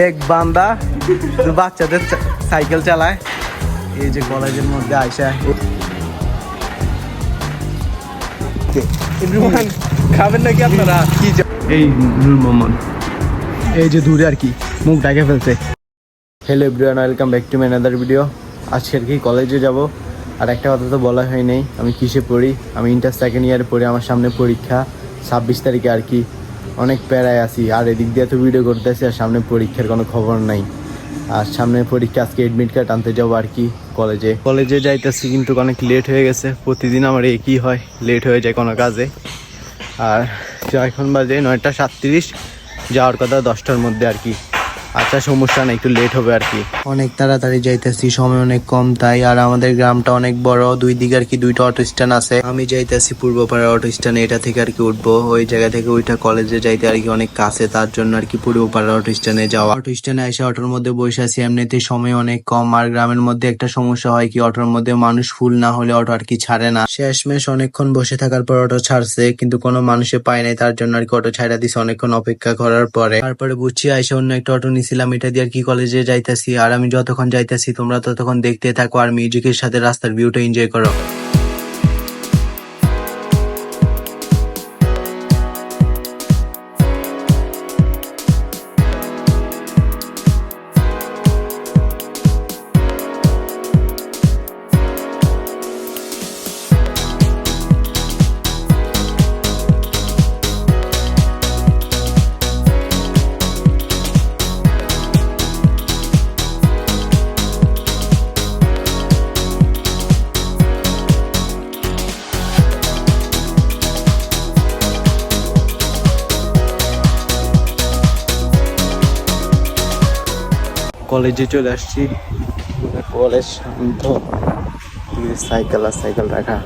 এক বান্দা শুধু বাচ্চাদের সাইকেল চালায়। এই যে কলেজের মধ্যে আইসা। রুমান খাবেন নাকি আপনারা? কি এই নূর মোহাম্মদ। এই যে দূরে আর কি মুখ ঢাকে ফেলছে। Hello everyone welcome back to ম্যানাদার video আজকে আর কি কলেজে যাব আর একটা কথা তো বলা হয় নাই আমি কিসে পড়ি? আমি ইন্টার সেকেন্ড ইয়ারে পড়ি আমার সামনে পরীক্ষা ছাব্বিশ তারিখে আর কি অনেক প্যারায় আছি। আর এদিক দিয়ে তো ভিডিও করতেছি, আর সামনে পরীক্ষার কোনো খবর নাই। আর সামনে পরীক্ষা, আজকে এডমিট কার্ড আনতে যাব আর কি কলেজে কলেজে যাইতেছি কিন্তু অনেক লেট হয়ে গেছে। প্রতিদিন আমার একই হয় লেট হয়ে যায় কোনো কাজে। আর এখন বাজে নয়টা সাতত্রিশ, যাওয়ার কথা দশটার মধ্যে আর কি। আচ্ছা সমস্যা নেই, একটু লেট হবে আর কি। অনেক তাড়াতাড়ি যাইতেছি, সময় অনেক কম, তাই আর আমাদের গ্রামটা অনেক বড়, দুই দিকে আর কি দুইটা অটো স্ট্যান্ড আছে। আমি যাইতেছি পূর্বপাড়া অটো স্ট্যান্ড এটা থেকে আর কি উঠবো। ওই জায়গা থেকে ওইটা কলেজে যাইতে আর কি অনেক কাছে, তার জন্য আর কি পূর্বপাড়া অটো স্ট্যান্ডে যাওয়া। অটো স্ট্যান্ডে এসে অটোর মধ্যে বসে আছি, এমনিতে সময় অনেক কম, আর গ্রামের মধ্যে একটা সমস্যা হয় কি, অটোর মধ্যে মানুষ ফুল না হলে অটো আর কি ছাড়ে না। শেষমেশ অনেকক্ষণ বসে থাকার পর অটো ছাড়ছে, কিন্তু কোনো মানুষে পায় নাই, তার জন্য আর কি অটো ছাড়া দিছে, অনেকক্ষণ অপেক্ষা করার পরে। তারপরে বুঝছি, আইসা অন্য একটা অটো নিছিলাম এটা দিয়ে আর কি কলেজে যাইতাছি? আর আমি যতক্ষণ যাইতাছি, তোমরা ততক্ষণ দেখতে থাকো আর মিউজিকের সাথে রাস্তার ভিউটা এনজয় করো। কলেজে চলে আসছি। কলেজ শান্ত। সাইকেল আর সাইকেল রাখা।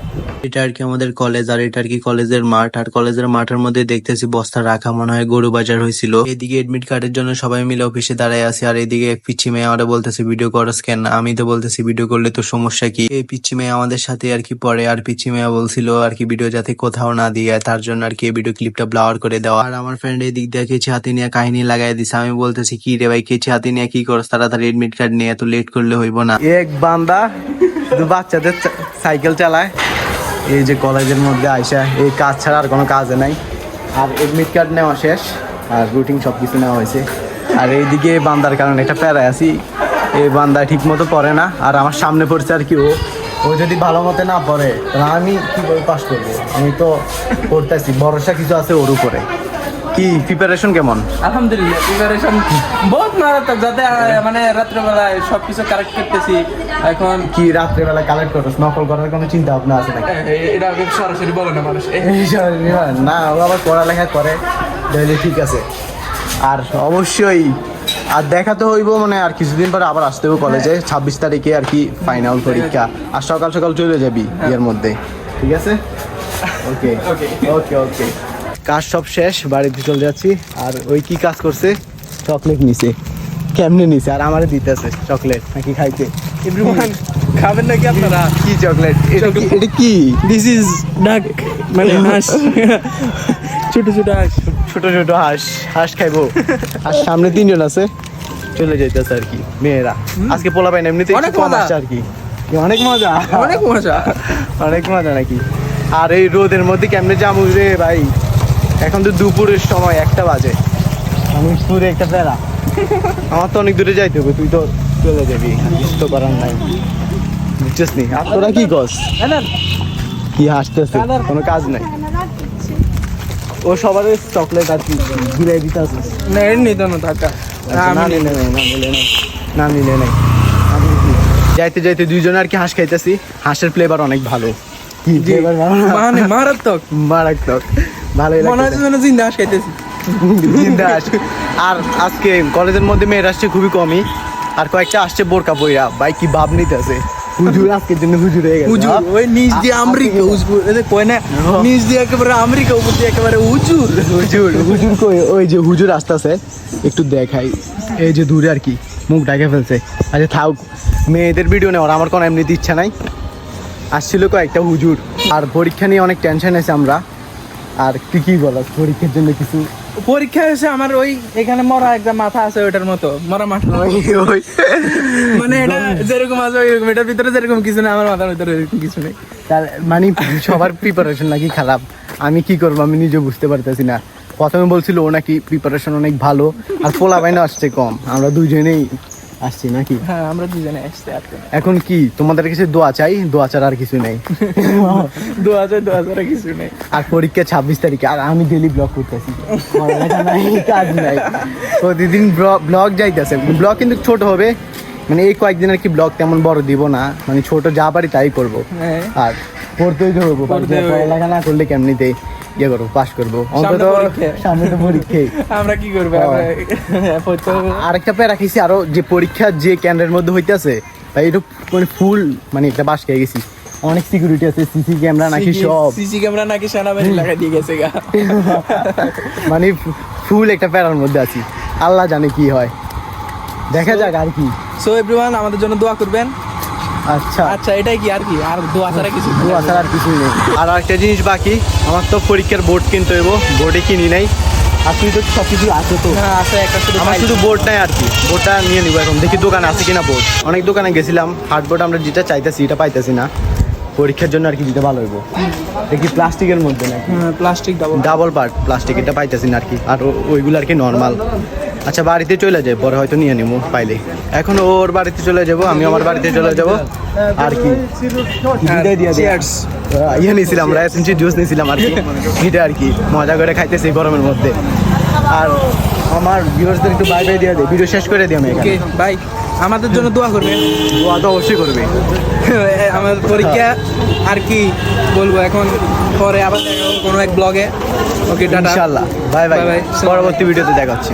এটা আর কি আমাদের কলেজ আর এটা আর কি কলেজের মাঠ। আর কলেজের মাঠের মধ্যে দেখতেছি বস্তা রাখা মনে হয় গরু বাজার হয়েছিল। এদিকে এডমিট কার্ডের জন্য সবাই মিলে অফিসে দাঁড়ায় আছে আর এদিকে এক পিচ্ছি মেয়ে আমরা বলতেছে ভিডিও করো স্ক্যান আমি তো বলতেছি ভিডিও করলে তো সমস্যা কি? এই পিচ্ছি মেয়ে আমাদের সাথে আর কি পড়ে আর পিচ্ছি মেয়ে বলছিল আর কি ভিডিও যাতে কোথাও না দিয়ে তার জন্য আর কি এই ভিডিও ক্লিপটা ব্লাওয়ার করে দেওয়া। আর আমার ফ্রেন্ড এই দিক দিয়ে কেছি হাতে নিয়ে কাহিনী লাগাই দিছে। আমি বলতেছি কি রে ভাই কেছি হাতে নিয়ে কি করস? তাড়াতাড়ি এডমিট কার্ড নিয়ে এত লেট করলে হইব না। এক বান্দা শুধু বাচ্চাদের সাইকেল চালায়। এই যে কলেজের মধ্যে আইসা, এই কাজ ছাড়া আর কোনো কাজে নাই। আর এডমিট কার্ড নেওয়া শেষ, আর রুটিন সব কিছু নেওয়া হয়েছে। আর এইদিকে বান্দার কারণে একটা প্যারায় আছি। এই বান্দা ঠিক মতো পড়ে না, আর আমার সামনে পড়ছে আর কি ও। ও যদি ভালো মতো না পড়ে, তাহলে আমি কীভাবে পাস করব? আমি তো পড়তেছি, ভরসা কিছু আছে ওর উপরে। কি প্রিপারেশন কেমন? আলহামদুলিল্লাহ প্রিপারেশন বহুত মারাত্মক যাতে মানে রাত্রেবেলায় সবকিছু কারেক্ট করতেছি। এখন কি রাত্রেবেলা কালেক্ট করো নকল করার কোনো চিন্তা ভাবনা আছে নাকি? এটা সরাসরি বলে না মানুষ। না। ও আবার পড়ালেখা করে তাহলে ঠিক আছে। আর অবশ্যই আর দেখা তো হইব মানে আর কিছুদিন পরে আবার আসতে হবে কলেজে ছাব্বিশ তারিখে আর কি ফাইনাল পরীক্ষা। আর সকাল সকাল চলে যাবি ইয়ের মধ্যে। ঠিক আছে? ওকে ওকে ওকে ওকে কাজ সব শেষ বাড়িতে চলে যাচ্ছি। আর ওই কি কাজ করছে? চকলেট নিছে। কেমনে নিছে? আর আমারে দিতেছে চকলেট নাকি খাইতে খাবেন নাকি আপনারা? কি চকলেট? এটা কি? কি? দিস ইজ ডাক মানে হাঁস। ছোট ছোট হাঁস। ছোট ছোট হাঁস। হাঁস খাইবো। আর সামনে তিনজন আছে। চলে যাইতেছে আর কি মেয়েরা। আজকে পোলা পাইন এমনিতে অনেক মজা। আর কি। অনেক মজা। অনেক মজা। অনেক মজা নাকি। আর এই রোদের মধ্যে কেমনে যাব রে ভাই? এখন তো দুপুরের সময় একটা বাজে। আমি দূরে একটা প্যারা আমার তো অনেক দূরে যাইতে হবে তুই তো চলে যাবি। কিছু তো করার নাই। বুঝছিস নি? আর তোরা কি গছ কি হাসতেছে? কোনো কাজ নাই। ও সবার চকলেট আর কি ঘুরে দিতে আছে। না এমনি তো না টাকা। না নিলে নাই না নিলে নাই। না নিলে নাই। যাইতে যাইতে দুইজন আর কি হাঁস খাইতেছি। হাঁসের ফ্লেভার অনেক ভালো। কি ফ্লেভার? মানে মারাত্মক। মারাত্মক। ভালোই। আর আজকে কলেজের মধ্যে মেয়েরা আসছে খুবই কমই। আর কয়েকটা আসছে বোরকা বইরা ভাই কি ভাব নিতেছে। হুজুর আজকের জন্য হুজুর হয়ে গেছে। হুজুর ওই নিচ দিয়ে আমেরিকা হুজুর যে কয় না? নিচ দিয়ে একেবারে আমেরিকা উপর দিয়ে একেবারে হুজুর হুজুর হুজুর কই ওই যে হুজুর আসতেছে। একটু দেখাই। এই যে দূরে আর কি মুখ ঢাকে ফেলছে। আচ্ছা থাক। মেয়েদের ভিডিও নেওয়ার আমার কোনো এমনিতে ইচ্ছা নাই। আসছিল কয়েকটা হুজুর। আর পরীক্ষা নিয়ে অনেক টেনশন আছে আমরা। আর কি কি বলো পরীক্ষার জন্য কিছু? পরীক্ষা হয়েছে আমার ওই এখানে মরা একটা মাথা আছে ওইটার মতো মরা মাথা। মানে এটা যেরকম আছে ওইরকম এটার ভিতরে যেরকম কিছু নেই আমার মাথার ভিতরে এরকম কিছু নেই। তার মানে সবার প্রিপারেশন নাকি খারাপ? আমি কি করব আমি নিজে বুঝতে পারতেছি না। প্রথমে বলছিল ও নাকি প্রিপারেশন অনেক ভালো আর পোলা বাইনা আসছে কম। আমরা দুইজনেই আসছি নাকি? হ্যাঁ আমরা দুজনে আর এখন কি তোমাদের কাছে দোয়া চাই? দোয়া ছাড়া আর কিছু নেই। দু হাজার দু হাজার কিছু নেই। আর পরীক্ষা ছাব্বিশ তারিখে আর আমি ডেলি ব্লগ করতেছি। কাজ নাই। প্রতিদিন ব্লগ যাইতেছে। ব্লগ কিন্তু ছোট হবে। মানে এই কয়েকদিন আর কি ব্লগ তেমন বড় দিব না। মানে ছোট যা পারি তাই করব। হ্যাঁ। আর পড়তেই ধরবো। পড়ালেখা না করলে কেমনিতে ইয়ে করব পাস করব। অন্তত সামনে তো পরীক্ষাই। আমরা কি করব। আরেকটা প্যারা রাখিছি আরও যে পরীক্ষা যে মধ্যে হইতেছে ভাই এটা মানে ফুল মানে একটা বাস খেয়ে গেছি। অনেক সিকিউরিটি আছে সিসি ক্যামেরা নাকি সব। সিসি ক্যামেরা নাকি সেনাবাহিনী লাগাই দিয়ে গেছে গা। মানে ফুল একটা প্যারার মধ্যে আছি। আল্লাহ জানে কি হয়। দেখা যাক আর কি। সো এভরিওয়ান আমাদের জন্য দোয়া করবেন। আচ্ছা। আচ্ছা এটাই কি আর কি? আর দোয়া ছাড়া কিছু। দোয়া ছাড়া আর কিছুই নেই। আর একটা জিনিস বাকি আমার তো পরীক্ষার বোর্ড কিনতে হইব বোর্ডে কিনি নাই। আর তুই তো সব কিছু আছে তো। হ্যাঁ আছে একটা শুধু আমার শুধু বোর্ড নাই আর কি। বোর্ডটা নিয়ে নিব এখন। দেখি দোকানে আছে কিনা বোর্ড অনেক দোকানে গেছিলাম হার্ড বোর্ড আমরা যেটা চাইতেছি এটা পাইতেছি না। পরীক্ষার জন্য আর কি দিতে ভালো হইব। দেখি প্লাস্টিকের মধ্যে নাকি? হ্যাঁ plastic double double part plastic এটা পাইতেছি না আর কি। আর ওইগুলো আর কি নর্মাল আচ্ছা বাড়িতে চলে যাই পরে হয়তো নিয়ে নিবো পাইলে। এখন ওর বাড়িতে চলে যাব আমি আমার বাড়িতে চলে যাব। আর কি? দিয়ে ইয়ে নিয়েছিলাম রাইস জুস নিয়েছিলাম আর কি। এটা আর কি মজা করে খাইতেছি গরমের মধ্যে। আর আমার ভিউয়ার্সদের একটু বাই বাই দিয়ে দিই। ভিডিও শেষ করে দিই আমি বাই আমাদের জন্য দোয়া করবে। দোয়া তো অবশ্যই করবে। আমাদের পরীক্ষা আর কি বলব এখন পরে আবার কোনো এক ব্লগে ওকে টাটা। ইনশাআল্লাহ। Bye bye. পরবর্তী ভিডিওতে দেখা হচ্ছে।